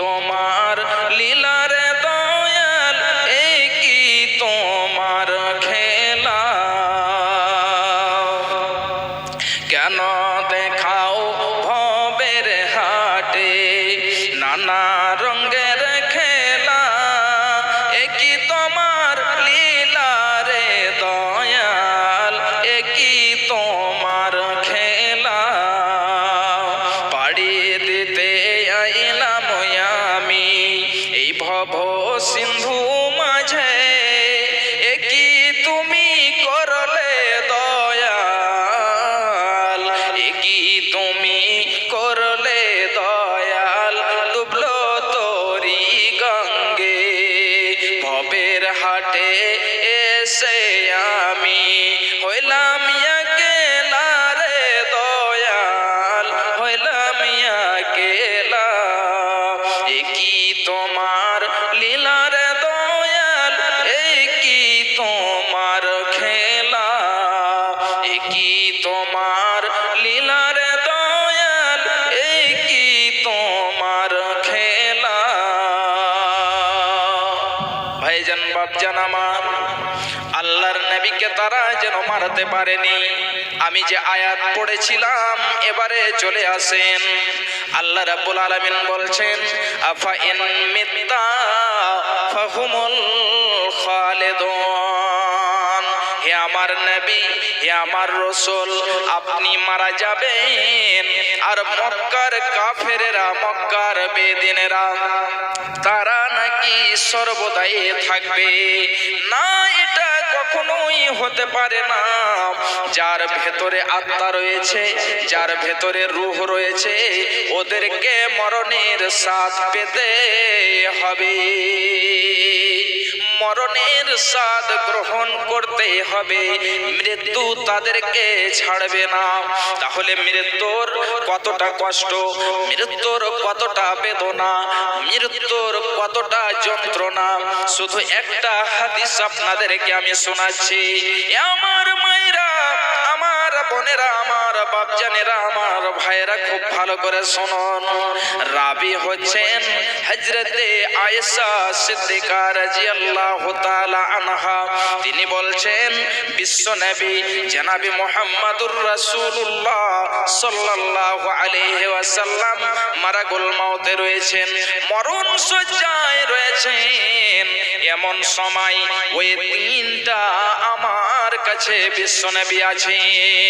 তোমার কি ভাইজান বাপজান আমার, আল্লাহর নবীকে তারা যেন মারতে পারেনি। আমি যে আয়াত পড়েছিলাম, এবারে চলে আসেন। আল্লাহ রাব্বুল আলামিন বলছেন, আফা ইন মিত্তা, ফাহুমুল খালিদুন। আমার নবী, হে আমার রসুল, আপনি মারা যাবেন। আর মক্কার কাফেরেরা, মক্কার বেদিনেরা, তারা নাকি সর্বদাই থাকবে। না, এটা কখনোই হতে পারে না। যার ভেতরে আত্মা রয়েছে, যার ভেতরে রুহ রয়েছে, ওদেরকে মরণের সাথ পেতে হবে। মরণের স্বাদ গ্রহণ করতে হবে। মৃত্যু তাদেরকে ছাড়বে না। তাহলে মৃত্যুর কতটা কষ্ট, মৃত্যুর কতটা বেদনা, মৃত্যুর কতটা যন্ত্রণা? শুধু একটা হাদিস আপনাদেরকে আমি শোনাচ্ছি। আমার মায়েরা বোনেরা, আমার বাপজানেরা, আমার ভাইয়েরা খুব ভালো করে শুনুন। রাবি হচ্ছেন হজরতে আয়েশা সিদ্দিকা রাদিয়াল্লাহু তাআলা আনহা। তিনি বলছেন, বিশ্ব নবী জনাবি মুহাম্মাদুর রাসূলুল্লাহ সাল্লাল্লাহু আলাইহি ওয়াসাল্লাম মারাগুল মাউতে রয়েছেন, মরণ সজ্জায় রয়েছেন। এমন সময় ওই তিনটা আমার কাছে বিশ্ব নবী আছেন।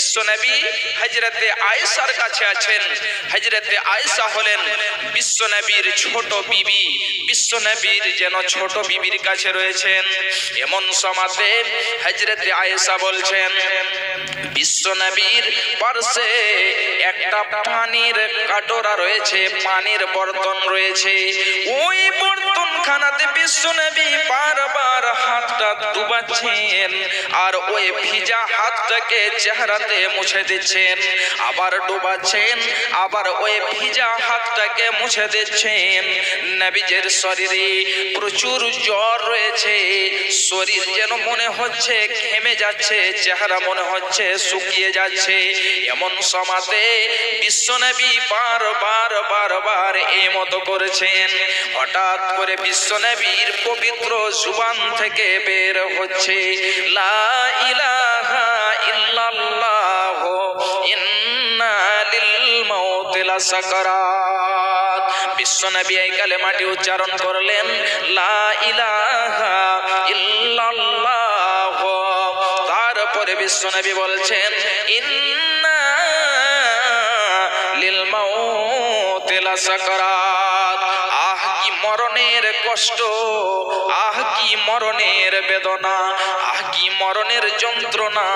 বিশ্বনবী হজরতে আয়েশার কাছে আছেন। হজরতে আয়েশা হলেন বিশ্বনবীর ছোট বিবি। বিশ্বনবীর যেন ছোট বিবির কাছে রয়েছেন। এমন সমাতে হজরতে আয়েশা বলছেন বিশ্বনবীর পার্শ্বে একটা পানির কাটোরা রয়েছে, পানির বর্তন রয়েছে। ওই বর্তন খানাতে বিশ্বনবী বারবার হাতটা ডুবাচ্ছেন। আর ওই ভিজা হাতটাকে চেহারাতে মুছে দিচ্ছেন, আবার ডুবাচ্ছেন, আবার ওই ভিজা হাতটাকে মুছে দিচ্ছেন। নবীজের শরীরে প্রচুর জ্বর রয়েছে, শরীর যেন মনে হচ্ছে ঘেমে যাচ্ছে, চেহারা মনে হচ্ছে শুকিয়ে যাচ্ছে। এমন সমাতে বিশ্বনবী বারবার বারবার এই মতো করেছেন। হঠাৎ করে বিশ্বনবীর পবিত্র জুবান থেকে বের হচ্ছে। লা ইলাহা ইল্লাল্লাহ ইন্না লিল মাউতি লাসাকারাত বিশ্বনবী এই কালেমাটি উচ্চারণ করলেন, লা ইলাহা ইল্লাল্লাহ। তারপরে বিশ্বনবী বলছেন, ইন্না লিল মাউতি লাসাকারাত। মরণের কষ্ট। আহ, কি মরণের বেদনা, আহ, কি মরণের যন্ত্রণা।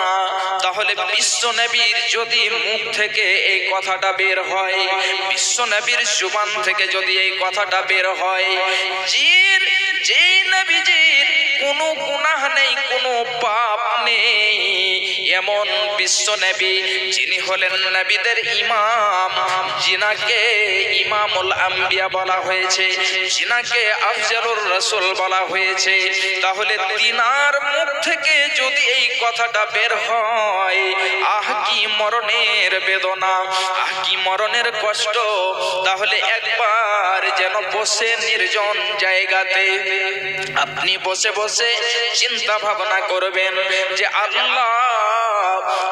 তাহলে বিশ্ব নবীর যদি মুখ থেকে এই কথাটা বের হয় বিশ্ব নবীর জুবান থেকে যদি এই কথাটা বের হয় জির যে নবীজির কোনো গুনাহ নেই, কোনো পাপ নেই। এমন বিশ্ব নবী যিনি হলেন নবীদের ইমাম জিনাকে ইমামুল আম্বিয়া বলা হয়েছে জিনাকে আফজালুর রসুল বলা হয়েছে। তাহলে তিনার মুখ থেকে যদি এই কথাটা বের হয়, আহ কি মরণের বেদনা, আহ কি মরণের কষ্ট। তাহলে একবার যেন বসে নির্জন জায়গাতে আপনি বসে বসে চিন্তা ভাবনা করবেন যে আল্লাহ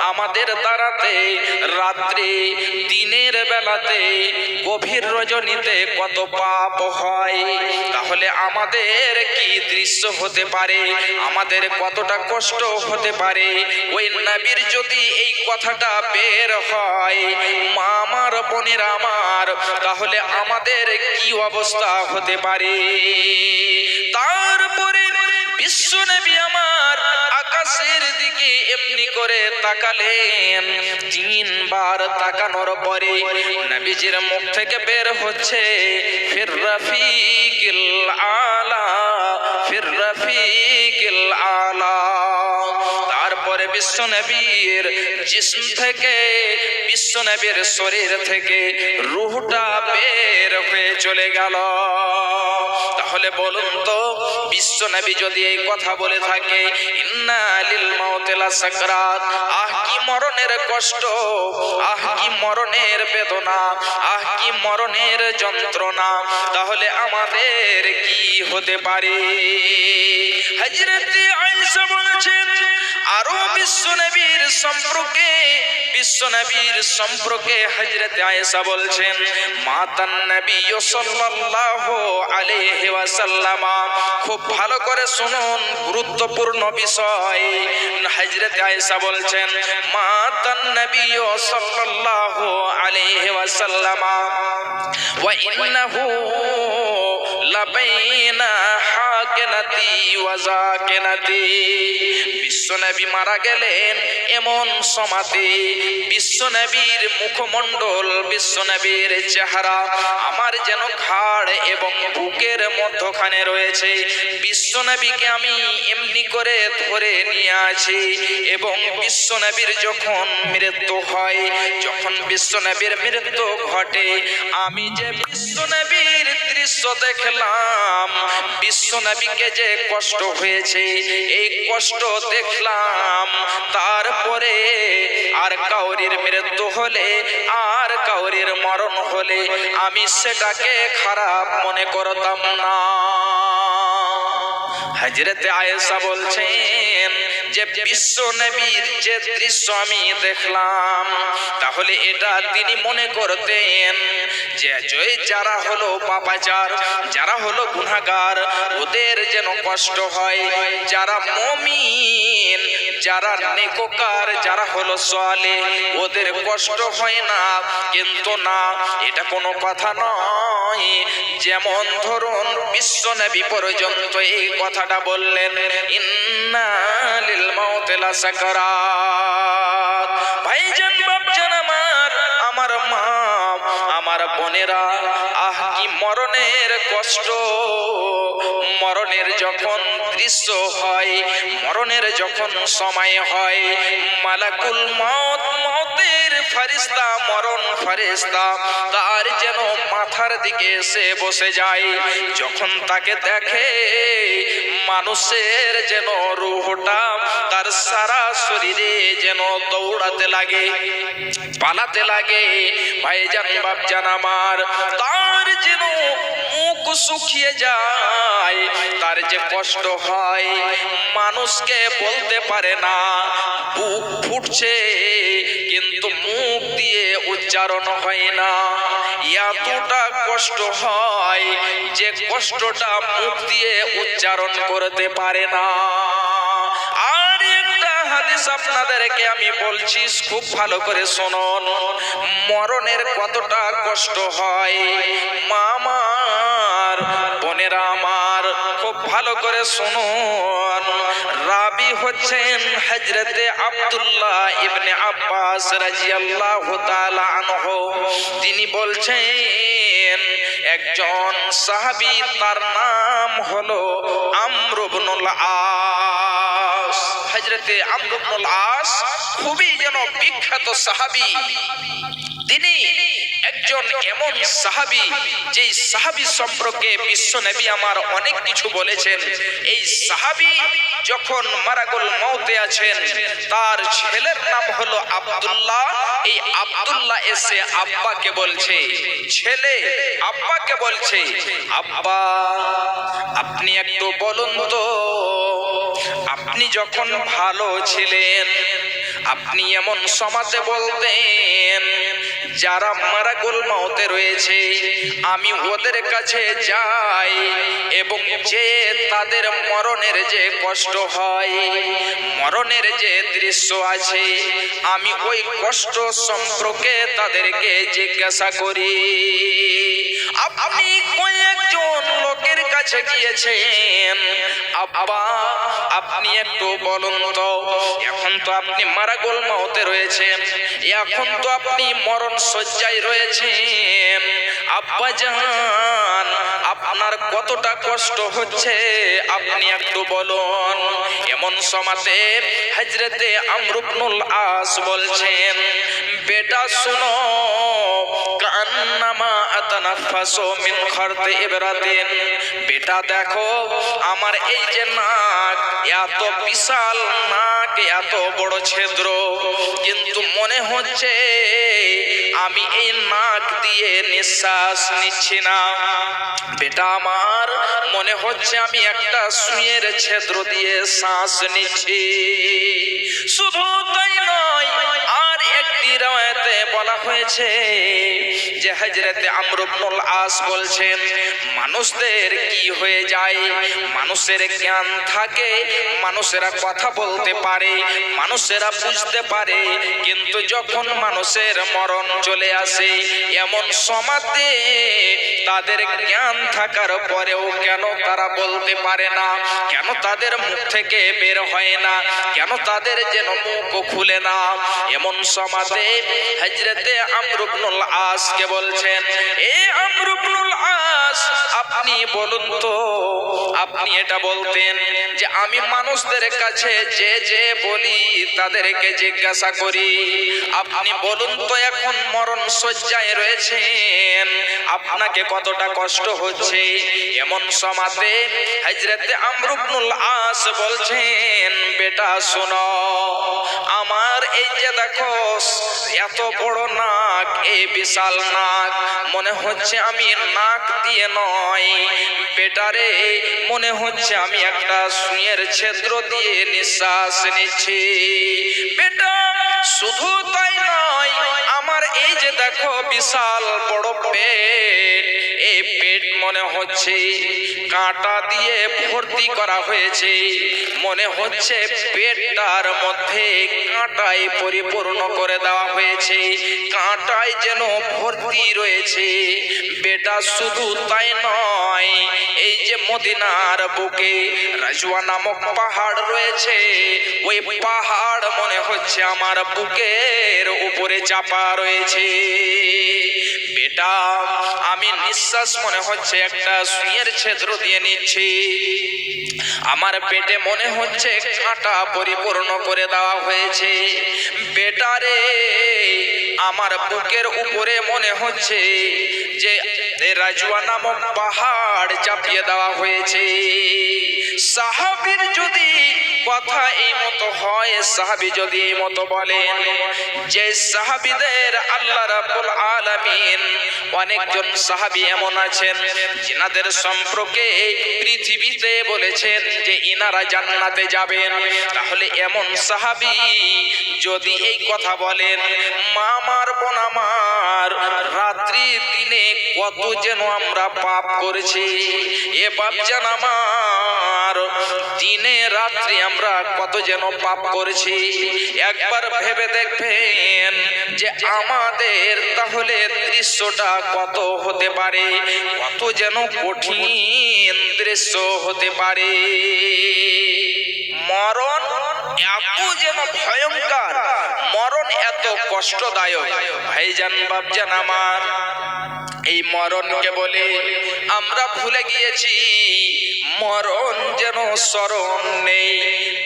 আমাদের দ্বারাতে, রাত্রে, দিনের বেলাতে, গভীর রজনীতে কত পাপ হয়। তাহলে আমাদের কি দৃশ্য হতে পারে? আমাদের কতটা কষ্ট হতে পারে? ওই নাবির যদি এই কথাটা বের হয়, মা আমার, বোনের আমার, তাহলে আমাদের কি অবস্থা হতে পারে? তারপরে বিশ্ব নবী আমার আকাশের দিকে এমনি করে তাকালেন। তিনবার তাকানোর পরে নবীজির মুখ থেকে বের হচ্ছে, ফির রফিকিল আলা, ফির রফিকিল তারপরে বিশ্ব নবীর জিসম থেকে বিশ্ব নবীর শরীর থেকে রুহটা বের হয়ে চলে গেল। তাহলে বলুন তো বিশ্ব নবী যদি এই কথা বলে থাকে, ইন্না লিল মাউতিলা সাকরাত আহ কি মরণের কষ্ট, আহ কি মরণের বেদনা, আহ কি মরণের যন্ত্রণা, তাহলে আমাদের কি হতে পারে? হযরতে আয়েশা বলেছেন, আরও বিশ্ব নবীর সম্পর্কে বিশ্ব নবীর সম্পর্কে হযরত আয়েশা বলছেন মাতান নবী সাল্লাল্লাহু আলাইহি ওয়াসাল্লাম, খুব ভালো করে শুনুন, গুরুত্বপূর্ণ বিষয়। হযরত আয়েশা বলছেন মাতান নবী সাল্লাল্লাহু আলাইহি ওয়াসাল্লাম, ওয়া ইন্নাহু লাবাইনা হাকিনাতি ওয়া জাকিনাতি। বিশ্বনবী মারা গেলেন এমন সমাতে। বিশ্বনবীর মুখমণ্ডল, বিশ্বনবীর চেহারা আমার যেন ঘাড় এবং বুকের মধ্যখানে রয়েছে। বিশ্বনবীকে আমি এমনি করে ধরে নিয়ে আছি এবং বিশ্বনবীর যখন মৃত্যু হয়, যখন বিশ্বনবীর মৃত্যু ঘটে, আমি যে বিশ্বনবীর দৃশ্য দেখলাম বিশ্বনবীকে যে কষ্ট হয়েছে, এই কষ্ট দেখলাম। তারপরে আর কাউরির মৃত্যু হলে, আর কাউরির মরণ হলে আমি সেটাকে খারাপ মনে করতাম না। হজরতে আয়েশা বলছেন যে বিশ্ব নবীর যে দৃশ্য আমি দেখলাম, তাহলে এটা তিনি মনে করতেন যে জয় যারা হলো পাপাচার, যারা হলো গুনাহগার, ওদের যেন কষ্ট হয়, যারা মমিন যারা নেককার, যারা হলো সোয়ালে ওদের কষ্ট হয় না। কিন্তু না, এটা কোনো কথা নয়। যেমন ধরুন বিশ্ব নবী পর্যন্ত এই কথাটা বললেন, ইন্না লিল মাউতি লাসাকারাত। ভাইজান, বাপজান আমার আমার মা, আমার বোনেরা মরণের কষ্ট, মরণের যখন দৃশ্য হয়, মরণের যখন সময় হয়, মালাকুল মত মতের ফারিস্তা মরণ ফারিস্তা তার যেন মাথার দিকে এসে বসে যায়, যখন তাকে দেখে মানুষের যেন রুহটা, তার সারা শরীরে যেন দৌড়াতে লাগে, পালাতে লাগে। ভাইজান, বাপজান আমার, তার যেন মুখ শুকিয়ে যায়, তার যে কষ্ট হয়, মানুষকে বলতে পারে না, বুক ফুটছে, কিন্তু মুখ দিয়ে উচ্চারণ হয় না। এতটা কষ্ট হয় যে কষ্টটা মুখ দিয়ে উচ্চারণ করতে পারে না। আপনাদেরকে আমি বলছি, খুব ভালো করে শুনুন। মরণের কতটা কষ্ট হয়? মামার, বোনেরা আমার, খুব ভালো করে শুনুন। হচ্ছেন হজরতে আব্দুল্লাহ ইবনে আব্বাস রাজিয়াল্লাহু তাআলা আনহু। তিনি বলছেন, একজন সাহাবী তার নাম হলো আমরুবনুল আস হজরতে আমরুবনুল আস খুবই যেন বিখ্যাত সাহাবী। তিনি একজন এমন সাহাবী যেই সাহাবী সম্পর্কে বিশ্ব নবী আমার অনেক কিছু বলেছেন। এই সাহাবী যখন মারাগুল মৌতে আছেন, তার ছেলের নাম হলো আব্দুল্লাহ। এই আব্দুল্লাহ এসে আব্বাকে বলছে, ছেলে, আব্বাকে বলছে, আব্বা, আপনি একটু বলুন তো যখন ভালো ছিলেন, আপনি এমন সমাজে বলতেন, যারা মারা গোল মাওতে রয়েছে, আমি ওদের কাছে যাই এবং যে তাদের মরণের যে কষ্ট হয়, মরণের যে দৃশ্য আছে, আমি ওই কষ্ট সম্পর্কে তাদেরকে জিজ্ঞাসা করি, আপনি কয়েকজন লোকের কাছে গিয়েছেন আব্বা, আপনি একটু বলুন তো, এখন তো আপনি মারা গোল মাওতে রয়েছেন। এখন তো আপনি মরণ শয্যায় রয়েছেন। আব্বা জান আপনার কতটা কষ্ট হচ্ছে, আপনি একটু বলুন। এমন সমাতে হজরতে আমরুবনুল আস বলছেন, বেটা শুনো, কান্নামা আতানাফাসু মিন খারতে ইবরাতিন। বেটা দেখো, আমার এই যে নাক, এত বিশাল নাক, এত বড় ছিদ্র। কিন্তু মনে হচ্ছে আমি এই নাক দিয়ে নিঃশ্বাস নিচ্ছি না। বেটা আমার, মনে হচ্ছে আমি একটা সুয়ের ছেদ্র দিয়ে শ্বাস নিচ্ছি। শুধু তাই আর রায়তে বলা হয়েছে যে হজরতে আমরুবনুল আস বলছেন, মানুষদের কি হয়ে যায়? মানুষের জ্ঞান থাকে, মানুষেরা কথা বলতে পারে, মানুষেরা বুঝতে পারে, কিন্তু যখন মানুষের মরণ চলে আসে, এমন সমাজে তাদের জ্ঞান থাকার পরেও কেন তারা বলতে পারে না? কেন তাদের মুখ থেকে বের হয় না? কেন তাদের যেন মুখ খুলে না? এমন সমাজে হজরতে আমরুবনুল আসকে বলছেন, এ আমরুবনুল আস, আপনি বলুন তো, আপনি এটা বলতেন যে আমি মানুষদের কাছে যে যে বলি তাদেরকে জিজ্ঞাসা করি। আপনি বলুন তো এখন মরণ শয্যায় রয়েছেন, আপনাকে কতটা কষ্ট হচ্ছে? এমন সমাতে হজরতে আমরুবনুল আস বলছেন, বেটা শোনো আমার এই যে দেখো, এত বড় নাক, এই বিশাল নাক, মনে হচ্ছে আমি নাক দিয়ে নয়। বেটারে, মনে হচ্ছে আমি একটা সুয়ের ছেদ্র দিয়ে নিঃশ্বাস নিচ্ছি। বেটা, শুধু তাই নয়, আমার এই যে দেখো বিশাল বড় পেট পেট হচ্ছে, কাঁটা দিয়ে ভর্তি করা হয়েছে। মনে হচ্ছে পেটটার মধ্যে কাঁটায় পরিপূর্ণ করে দেওয়া হয়েছে। কাঁটায় যেন ভর্তি রয়েছে। বেটা শুধু তাই নয়, এই যে মদিনার বুকে রাজুয়া নামক পাহাড় রয়েছে, ওই পাহাড় মনে হচ্ছে আমার বুকের উপরে চাপা রয়েছে। বেটা নিঃশ্বাস মনে হচ্ছে একটা সুইয়ের ছেদ্র দিয়ে নিচ্ছি। আমার পেটে মনে হচ্ছে কাঁটা পরিপূর্ণ করে দেওয়া হয়েছে। বেটারে আমার বুকের উপরে মনে হচ্ছে যে রাজুয়া নামক পাহাড় চাপিয়ে দেওয়া হয়েছে। সাহাবির যদি কথা এই মতো হয়, সাহাবি যদি এই মতো বলেন যে সাহাবিদের আল্লাহ রাব্বুল আলামিন অনেকজন সাহাবি এমন আছেন, যিনাদের সম্পর্কে পৃথিবীতে বলেছেন যে ইনারা জান্নাতে যাবেন। তাহলে এমন সাহাবি যদি এই কথা বলেন, মা আমার বোন আমার, রাত্রি দিনে কত যেন আমরা পাপ করেছি। এ পাপ যেন আমার দিনে রাত্রি আমরা কত যেন পাপ করেছি। একবার ভেবে দেখবেন যে আমাদের তাহলে দৃশ্যটা কত হতে পারে, কত যেন কঠিন দৃশ্য হতে পারে। মরণ এত যেন ভয়ঙ্কর, মরণ এত কষ্টদায়ক। ভাইজান বাবজান আমার, এই মরণকে বলে আমরা ভুলে গিয়েছি। মরণ যেন স্মরণ নেই।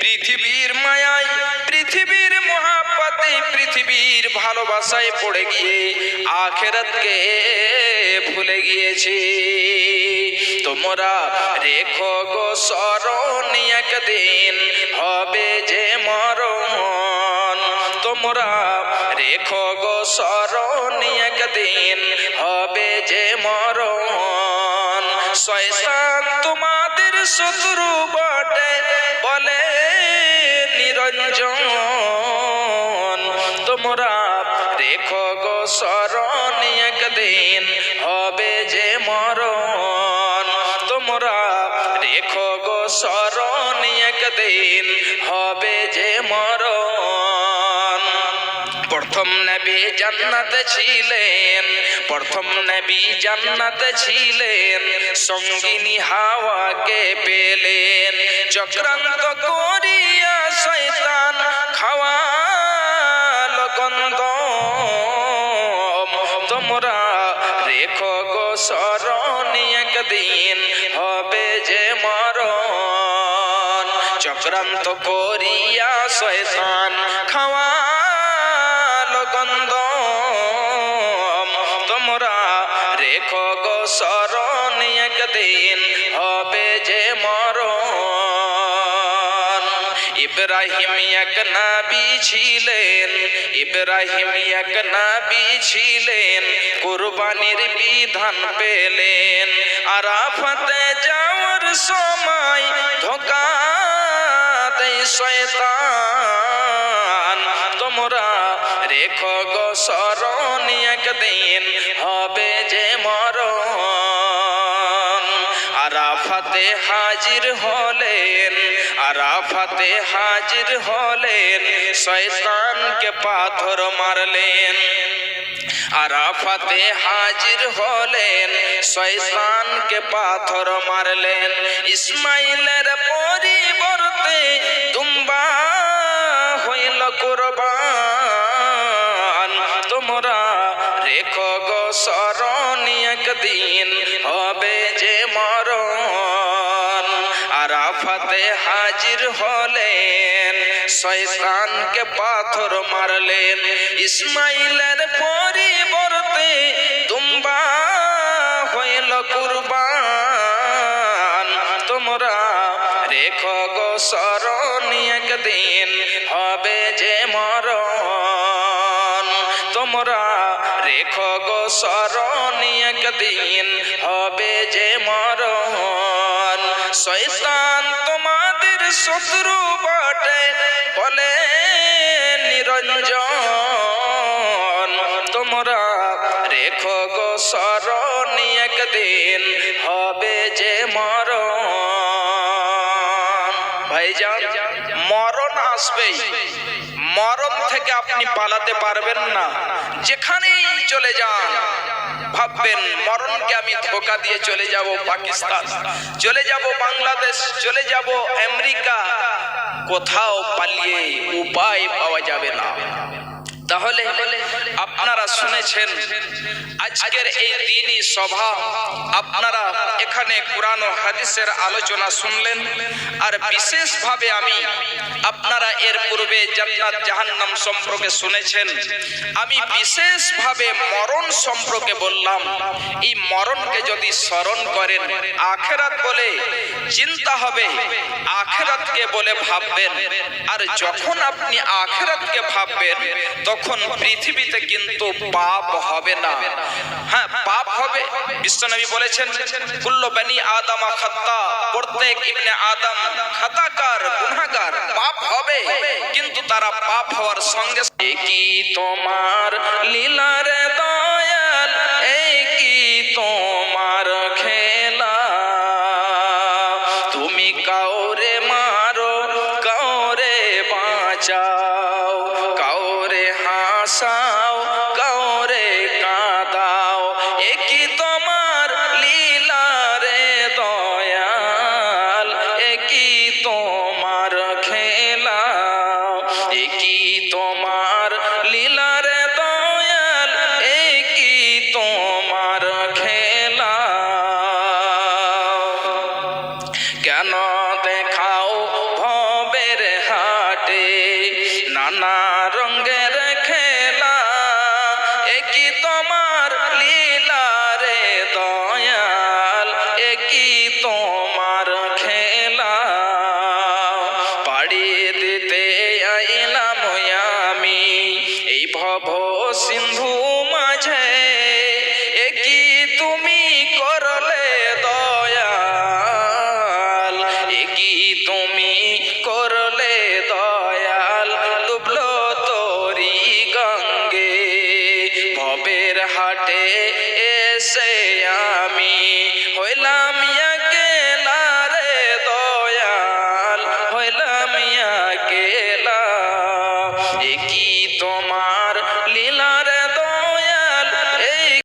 পৃথিবীর মায়ায়, পৃথিবীর মহাপাতে, পৃথিবীর ভালোবাসায় পড়ে গিয়ে আখেরাতকে ভুলে গিয়েছি। তোমরা রেখো গো স্মরণ, একদিন হবে যে মরণ। তোমরা রেখো গো স্মরণ, একদিন হবে যে মরণ। শত্রু বটে, বলে নিরঞ্জন। তোমরা দেখো গো শরণ, একদিন হবে যে মরণ। তোমরা দেখো গো শরণ, একদিন প্রথম নবী জান্নাতে ছিলেন, প্রথম নবী জান্নাতে ছিলেন, সঙ্গিনী হাওয়াকে পেলেন। চক্রান্ত করিয়া শয়তান খাওয়া গন্ধ। তোমরা রেখো গো স্মরণ, একদিন হবে যে মরণ। চক্রান্ত করিয়া শয়তান খাওয়া গো স্মরণ একদিন হবে যে মরণ। ইব্রাহিম এক নাবি ছিলেন, ইব্রাহিম এক নাবি ছিলেন, কুরবানির বিধান পেলেন। আরাফাতে যাওয়ার সময় ধোকা শয়তান। তোমরা রেখো গো স্মরণ একদিন হবে যে মরণ। আরাফাতে হাজির হলেন, আরাফাতে হাজির হলেন, শয়তানকে পাথর মারলেন। আরাফাতে হাজির হলেন, শয়তানকে পাথর মারলেন। ইসমাইলের পরিবর্তে পাথর মারলেন ইসমাইলের পরিবর্তে তুম্বা হইল কুরবান। তোমরা রেখো গো স্মরণ একদিন, হবে যে মরণ। তোমরা রেখো গো স্মরণ একদিন, হবে যে মরণ। শয়তান তোমাদের শত্রু বটে, বলে নিরঞ্জন তোমরা রেখো গো সরণি একদিন হবে যে মরণ। ভাইজান মরণ আসবেই। মরণ থেকে আপনি পালাতে পারবেন না। যেখানেই চলে যান, ভাববেন, মরণকে আমি ধোকা দিয়ে চলে যাব পাকিস্তান, চলে যাব বাংলাদেশ, চলে যাব আমেরিকা। কোথাও পালিয়ে উপায় পাওয়া যাবে না। তাহলে আপনারা শুনেছেন, আজকের এই দিনই সভা। আপনারা এখানে কোরআন ও হাদিসের আলোচনা শুনলেন। আর বিশেষভাবে আমি আপনারা এর পূর্বে জান্নাত জাহান্নাম সম্পর্কে শুনেছেন। আমি বিশেষভাবে মরণ সম্পর্কে বললাম। এই মরণকে যদি স্মরণ করেন, আখেরাত বলে চিন্তা হবে, আখেরাতকে বলে ভাববেন। আর যখন আপনি আখেরাতকে ভাববেন, তখন পৃথিবীতে কিন্তু পাপ হবে না। হ্যাঁ পাপ হবে। বিশ্বনবী বলেছেন, কুল্লু বানি আদম খাতা প্রত্যেক ইবনে আদম খাতাকার, গুনাহগার, পাপ হবে। কিন্তু তারা পাপ হওয়ার সঙ্গে কি তোমার লীলা দয়াল ভব সিন্ধু